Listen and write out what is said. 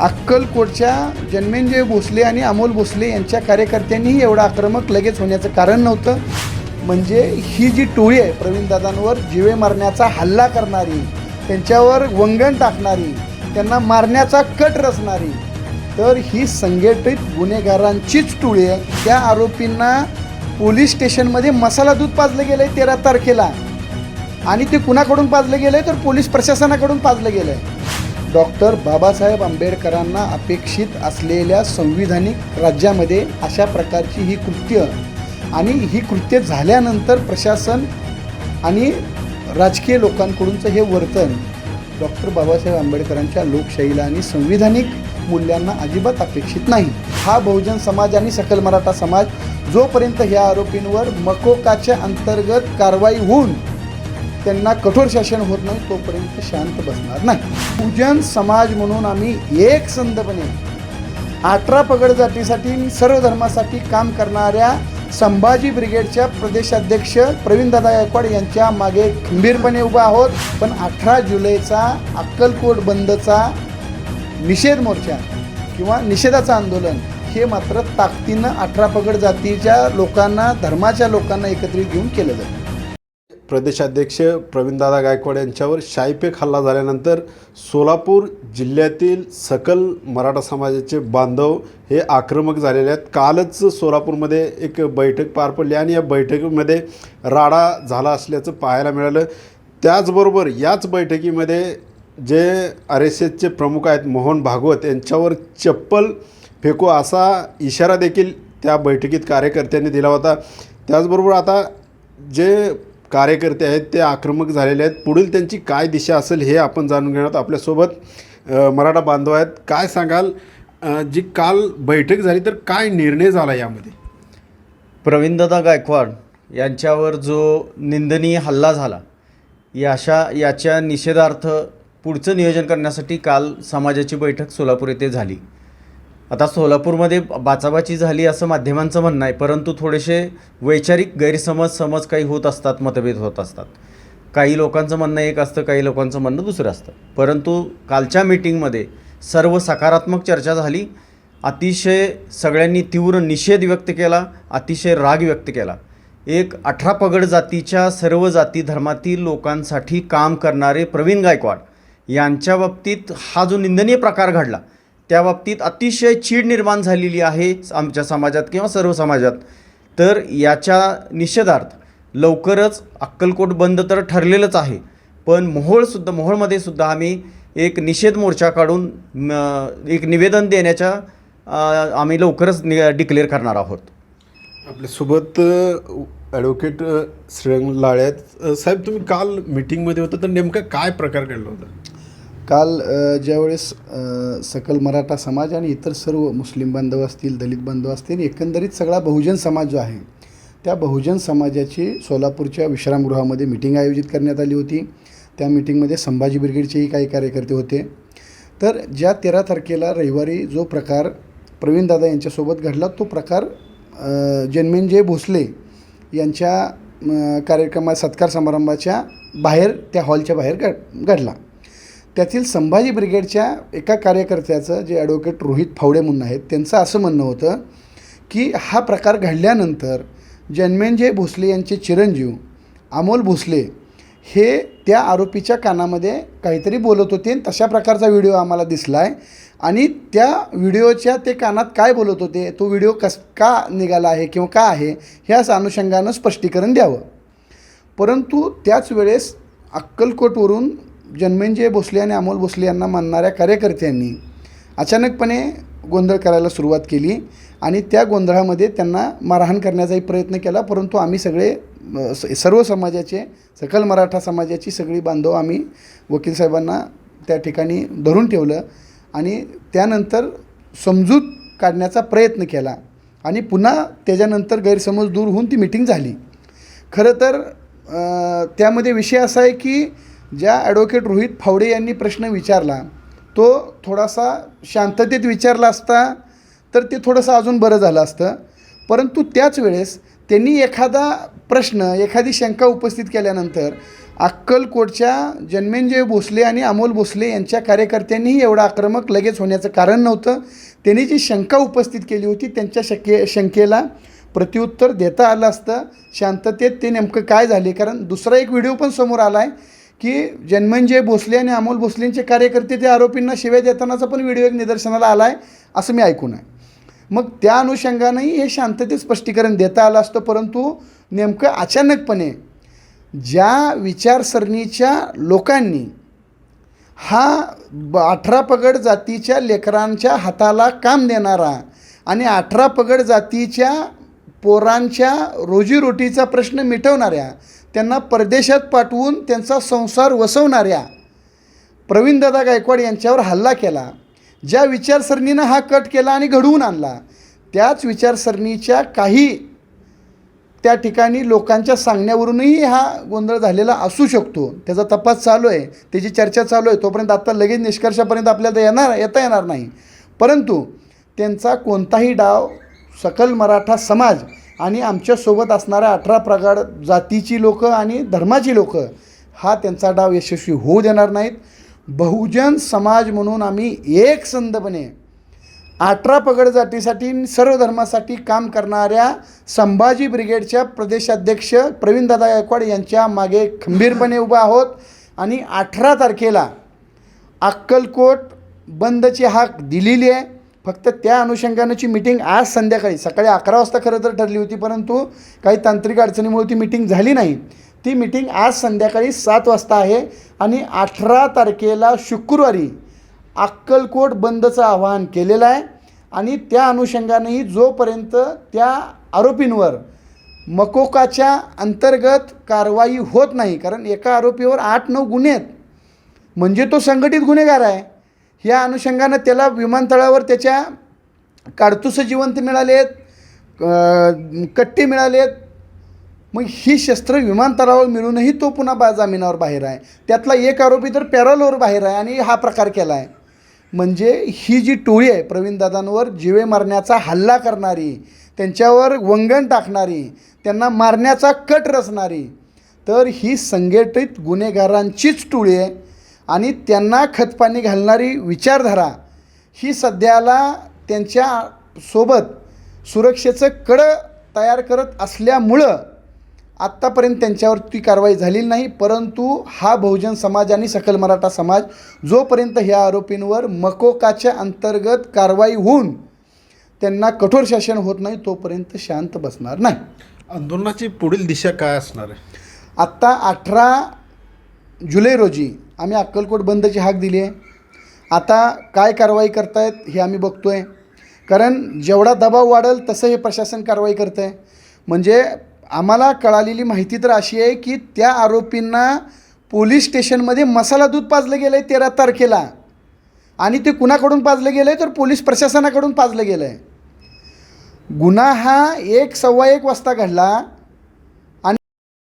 अक्कलकोटच्या जन्मेंजय भोसले आणि अमोल भोसले यांच्या कार्यकर्त्यांनीही एवढं आक्रमक लगेच होण्याचं कारण नव्हतं. म्हणजे ही जी टोळी आहे प्रवीणदादांवर जिवे मारण्याचा हल्ला करणारी त्यांच्यावर वंगण टाकणारी त्यांना मारण्याचा कट रचणारी तर ही संघटित गुन्हेगारांचीच टोळी आहे. त्या आरोपींना पोलीस स्टेशनमध्ये मसाला दूध पाजलं गेलं आहे तेरा तारखेला. आणि ते कुणाकडून पाजलं गेलं आहे तर पोलीस प्रशासनाकडून पाजलं गेलं आहे डॉक्टर बाबासाहेब आंबेडकरांना अपेक्षित असलेल्या संविधानिक राज्यामध्ये अशा प्रकारची ही कृत्य आणि ही कृत्य झाल्यानंतर प्रशासन आणि राजकीय लोकांकडूनचं हे वर्तन डॉक्टर बाबासाहेब आंबेडकरांच्या लोकशाहीला आणि संविधानिक मूल्यांना अजिबात अपेक्षित नाही. हा बहुजन समाज आणि सकल मराठा समाज जोपर्यंत ह्या आरोपींवर मकोकाच्या अंतर्गत कारवाई होऊन त्यांना कठोर शासन होत नाही तोपर्यंत शांत बसणार नाही. पूजन समाज म्हणून आम्ही एक संधपणे अठरा पगड जातीसाठी सर्व धर्मासाठी काम करणाऱ्या संभाजी ब्रिगेडच्या प्रदेशाध्यक्ष प्रवीणदादा गायकवाड यांच्या मागे खंबीरपणे उभा आहोत. पण अठरा जुलैचा अक्कलकोट बंदचा निषेध मोर्चा किंवा निषेधाचं आंदोलन हे मात्र ताकदीनं अठरा पगड जातीच्या लोकांना धर्माच्या लोकांना एकत्रित घेऊन केलं जातं प्रदेशाध्यक्ष प्रवीणदादा गायकवाड यांच्यावर शाईपेक हल्ला झाल्यानंतर सोलापूर जिल्ह्यातील सकल मराठा समाजाचे बांधव हे आक्रमक झालेले आहेत. कालच सोलापूरमध्ये एक बैठक पार पडली आणि या बैठकीमध्ये राडा झाला असल्याचं पाहायला मिळालं. त्याचबरोबर याच बैठकीमध्ये जे आर एस एसचे प्रमुख आहेत मोहन भागवत यांच्यावर चप्पल फेकू असा इशारा देखील त्या बैठकीत कार्यकर्त्यांनी दिला होता. त्याचबरोबर आता जे कार्यकर्ते आहेत ते आक्रमक झालेले आहेत. पुढील त्यांची काय दिशा असेल हे आपण जाणून घेणार आपल्यासोबत. मराठा बांधव आहेत. काय सांगाल? जी काल बैठक झाली तर काय निर्णय झाला यामध्ये? प्रवीणदादा गायकवाड यांच्यावर जो निंदनीय हल्ला झाला या अशा याच्या निषेधार्थ पुढचं नियोजन करण्यासाठी काल समाजाची बैठक सोलापूर येथे झाली. आता सोलापूरमध्ये बाचाबाची झाली असं माध्यमांचं म्हणणं आहे परंतु थोडेसे वैचारिक गैरसमज समज काही होत असतात मतभेद होत असतात. काही लोकांचं म्हणणं एक असतं काही लोकांचं म्हणणं दुसरं असतं. परंतु कालच्या मीटिंगमध्ये सर्व सकारात्मक चर्चा झाली. अतिशय सगळ्यांनी तीव्र निषेध व्यक्त केला अतिशय राग व्यक्त केला. एक अठरा पगड जातीच्या सर्व जाती धर्मातील लोकांसाठी काम करणारे प्रवीण गायकवाड यांच्या बाबतीत हा जो निंदनीय प्रकार घडला त्या बाबतीत अतिशय चीड निर्माण झालेली आहे आमच्या समाजात किंवा सर्व समाजात. तर याच्या निषेधार्थ लवकरच अक्कलकोट बंद तर ठरलेलंच आहे. पण मोहोळसुद्धा मोहोळमध्ये सुद्धा आम्ही एक निषेध मोर्चा काढून एक निवेदन देण्याच्या आम्ही लवकरच नि डिक्लेअर करणार आहोत. आपल्यासोबत ॲडव्होकेट श्रीरंग लाळे आहेत साहेब तुम्ही काल मीटिंगमध्ये होता तर नेमका काय प्रकार घडला होता? काल ज्यावेळेस सकल मराठा समाज आणि इतर सर्व मुस्लिम बांधव असतील दलित बांधव असतील एकंदरीत सगळा बहुजन समाज जो आहे त्या बहुजन समाजाची सोलापूरच्या विश्रामगृहामध्ये मिटिंग आयोजित करण्यात आली होती. त्या मिटिंगमध्ये संभाजी ब्रिगेडचेही काही कार्यकर्ते होते. तर ज्या तेरा तारखेला रविवारी जो प्रकार प्रवीणदादा यांच्यासोबत घडला तो प्रकार जन्मेंजय भोसले यांच्या कार्यक्रमात कार्यक्रमा सत्कार समारंभाच्या बाहेर त्या हॉलच्या बाहेर घड घडला. त्यातील संभाजी ब्रिगेडच्या एका कार्यकर्त्याचं जे ॲडव्होकेट रोहित फावडे म्हणून आहेत त्यांचं असं म्हणणं होतं की हा प्रकार घडल्यानंतर जन्मेंजय भोसले यांचे चिरंजीव अमोल भोसले हे त्या आरोपीच्या कानामध्ये काहीतरी बोलत होते आणि तशा प्रकारचा व्हिडिओ आम्हाला दिसला आहे आणि त्या व्हिडिओच्या ते कानात काय बोलत होते तो व्हिडिओ कस का निघाला आहे किंवा का आहे ह्याच अनुषंगानं स्पष्टीकरण द्यावं. परंतु त्याच वेळेस अक्कलकोटवरून जन्मेंजय भोसले आणि अमोल भोसले यांना मानणाऱ्या कार्यकर्त्यांनी अचानकपणे गोंधळ करायला सुरुवात केली आणि त्या गोंधळामध्ये त्यांना मारहाण करण्याचाही प्रयत्न केला परंतु आम्ही सगळे स- सर्व समाजाचे सकल मराठा समाजाची सगळी बांधव आम्ही वकील साहेबांना त्या ठिकाणी धरून ठेवलं आणि त्यानंतर समजूत काढण्याचा प्रयत्न केला आणि पुन्हा त्याच्यानंतर गैरसमज दूर होऊन ती मिटिंग झाली. खरं तर त्यामध्ये विषय असा आहे की ज्या ॲडव्होकेट रोहित फावडे यांनी प्रश्न विचारला तो थोडासा शांततेत विचारला असता तर ते थोडंसं अजून बरं झालं असतं. परंतु त्याच वेळेस त्यांनी एखादा प्रश्न एखादी शंका उपस्थित केल्यानंतर अक्कलकोटच्या जन्मेंजय भोसले आणि अमोल भोसले यांच्या कार्यकर्त्यांनीही एवढं आक्रमक लगेच होण्याचं कारण नव्हतं. त्यांनी जी शंका उपस्थित केली होती त्यांच्या शके शंकेला प्रत्युत्तर देता आलं असतं. शांततेत ते नेमकं काय झाले? कारण दुसरा एक व्हिडिओ पण समोर आला आहे की जन्मंजय भोसले आणि अमोल भोसलेंचे कार्यकर्ते त्या आरोपींना शिव्या देतानाचा पण व्हिडिओ एक निदर्शनाला आला आहे असं मी ऐकून आहे. मग त्या अनुषंगानंही हे शांततेत स्पष्टीकरण देता आलं असतं परंतु नेमकं अचानकपणे ज्या विचारसरणीच्या लोकांनी हा ब अठरा पगड जातीच्या लेकरांच्या हाताला काम देणारा आणि अठरा पगड जातीच्या पोरांच्या रोजीरोटीचा प्रश्न मिटवणाऱ्या त्यांना परदेशात पाठवून त्यांचा संसार वसवणाऱ्या प्रवीणदादा गायकवाड यांच्यावर हल्ला केला. ज्या विचारसरणीनं हा कट केला आणि घडवून आणला त्याच विचारसरणीच्या काही त्या ठिकाणी लोकांच्या सांगण्यावरूनही हा गोंधळ झालेला असू शकतो. त्याचा तपास चालू आहे. त्याची चर्चा चालू आहे. तोपर्यंत आत्ता लगेच निष्कर्षापर्यंत आपल्याला येणार येता येणार नाही. परंतु त्यांचा कोणताही डाव सकल मराठा समाज आणि आमच्यासोबत असणाऱ्या अठरा प्रगाड जातीची लोकं आणि धर्माची लोकं हा त्यांचा डाव यशस्वी होऊ देणार नाहीत. बहुजन समाज म्हणून आम्ही एक संधपणे अठरा पगड जातीसाठी सर्व धर्मासाठी काम करणाऱ्या संभाजी ब्रिगेडच्या प्रदेशाध्यक्ष प्रवीणदादा गायकवाड यांच्या मागे खंबीरपणे उभा आहोत. आणि अठरा तारखेला अक्कलकोट बंदची हाक दिलेली आहे. फक्त त्या अनुषंगानेची मिटिंग आज संध्याकाळी सकाळी अकरा वाजता खरं तर ठरली होती परंतु काही तांत्रिक अडचणीमुळे ती मिटिंग झाली नाही. ती मिटिंग आज संध्याकाळी सात वाजता आहे आणि अठरा तारखेला शुक्रवारी अक्कलकोट बंदचं आवाहन केलेलं आहे आणि त्या अनुषंगानेही जोपर्यंत त्या आरोपींवर मकोकाच्या अंतर्गत कारवाई होत नाही कारण एका आरोपीवर आठ नऊ गुन्हे आहेत म्हणजे तो संघटित गुन्हेगार आहे. ह्या अनुषंगानं त्याला विमानतळावर त्याच्या काडतुसं जिवंत मिळाले आहेत कट्टे मिळाले आहेत मग ही शस्त्र विमानतळावर मिळूनही तो पुन्हा बा जामिनावर बाहेर आहे. त्यातला एक आरोपी तर पॅरोलवर बाहेर आहे आणि हा प्रकार केला आहे. म्हणजे ही जी टोळी आहे प्रवीणदादांवर जिवे मारण्याचा हल्ला करणारी त्यांच्यावर वंगण टाकणारी त्यांना मारण्याचा कट रचणारी तर ही संघटित गुन्हेगारांचीच टोळी आहे. आणि त्यांना खतपाणी घालणारी विचारधारा ही सध्याला त्यांच्यासोबत सुरक्षेचं कडं तयार करत असल्यामुळं आत्तापर्यंत त्यांच्यावर ती कारवाई झालेली नाही परंतु हा बहुजन समाज आणि सकल मराठा समाज जोपर्यंत ह्या आरोपींवर मकोकाच्या अंतर्गत कारवाई होऊन त्यांना कठोर शासन होत नाही तोपर्यंत शांत बसणार नाही. आंदोलनाची पुढील दिशा काय असणार आहे? आत्ता अठरा जुलै रोजी आम्ही अक्कलकोट बंदची हाक दिली आहे. आता काय कारवाई करतायत हे आम्ही बघतो आहे कारण जेवढा दबाव वाढेल तसं हे प्रशासन कारवाई करतं आहे म्हणजे आम्हाला कळालेली माहिती तर अशी आहे की त्या आरोपींना पोलीस स्टेशनमध्ये मसाला दूध पाजलं गेलं आहे तेरा तारखेला. आणि ते कुणाकडून पाजलं गेलं आहे तर पोलीस प्रशासनाकडून पाजलं गेलं आहे गुन्हा हा एक सव्वा एक वाजता घडला.